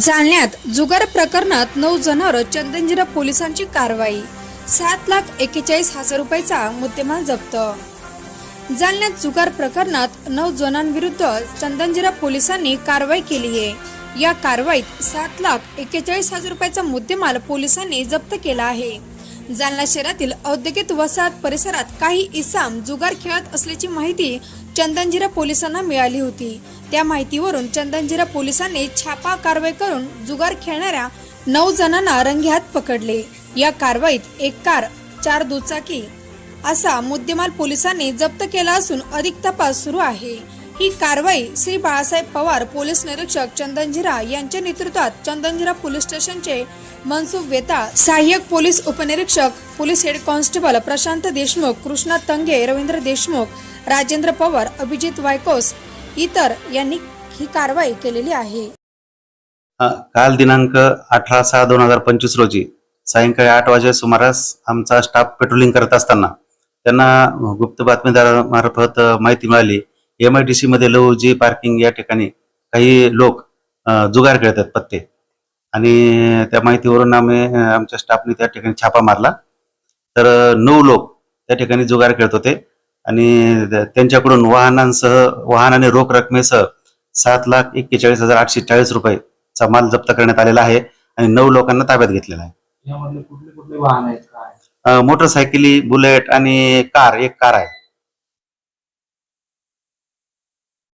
जालन्यात जुगार प्रकरणात नऊ जणांवर चंदनजिरा पोलिसांची कारवाई. सात लाख एक्केचाळीस हजार रुपयाचा मुद्देमाल जप्त. जालन्यात जुगार प्रकरणात नऊ जणांविरुद्ध चंदनजिरा पोलिसांनी कारवाई केली आहे. या कारवाईत सात लाख एक्केचाळीस हजार रुपयाचा मुद्देमाल पोलिसांनी जप्त केला आहे. जालना शहरातील औद्योगिक वसाहत परिसरात काही इसाम जुगार खेळत असल्याची माहिती चंदनजिरा पोलिसांना मिळाली होती. त्या माहितीवरून चंदनजिरा पोलिसांनी छापा कारवाई करून जुगार खेळणाऱ्या नऊ जणांना रंगेहात पकडले. या कारवाईत एक कार चार दुचाकी असा मुद्देमाल पोलिसांनी जप्त केला असून अधिक तपास सुरू आहे. ही कारवाई श्री बाळासाहेब पवार पोलीस निरीक्षक चंदनजिरा यांच्या नेतृत्वात चंदनजिरा पोलीस स्टेशनचे मनसुख वेता सहाय्यक पोलीस उपनिरीक्षक police head constable Prashant Deshmukh Krishna Tange Ravindra Deshmukh Rajendra Pawar Abhijit Waikos इतर यांनी ही कारवाई केलेली आहे. काल दिनांक अठरा सहा दोन हजार पंचवीस रोजी सायंकाळी आठ वाजे सुमारास आमचा स्टाफ पेट्रोलिंग करत असताना त्यांना गुप्त बातमीदारामार्फत माहिती मिळाली. एम आय डी सी मध्ये लवजी पार्किंग या ठिकाणी काही लोक जुगार खेळतात पत्ते. आणि त्या माहितीवरून आम्ही आमच्या स्टाफने त्या ठिकाणी छापा मारला. तर नऊ लोक त्या ठिकाणी जुगार खेळत होते. आणि त्या- त्यांच्याकडून वाहनांसह वाहन आणि रोख रकमेसह सात लाख एक्केचाळीस हजार आठशे चाळीस रुपये चा माल जप्त करण्यात आलेला आहे आणि नऊ लोकांना ताब्यात घेतलेला आहे. यामधले कुठले कुठले वाहन आहेत काय अं, मोटरसायकली बुलेट आणि कार एक कार आहे.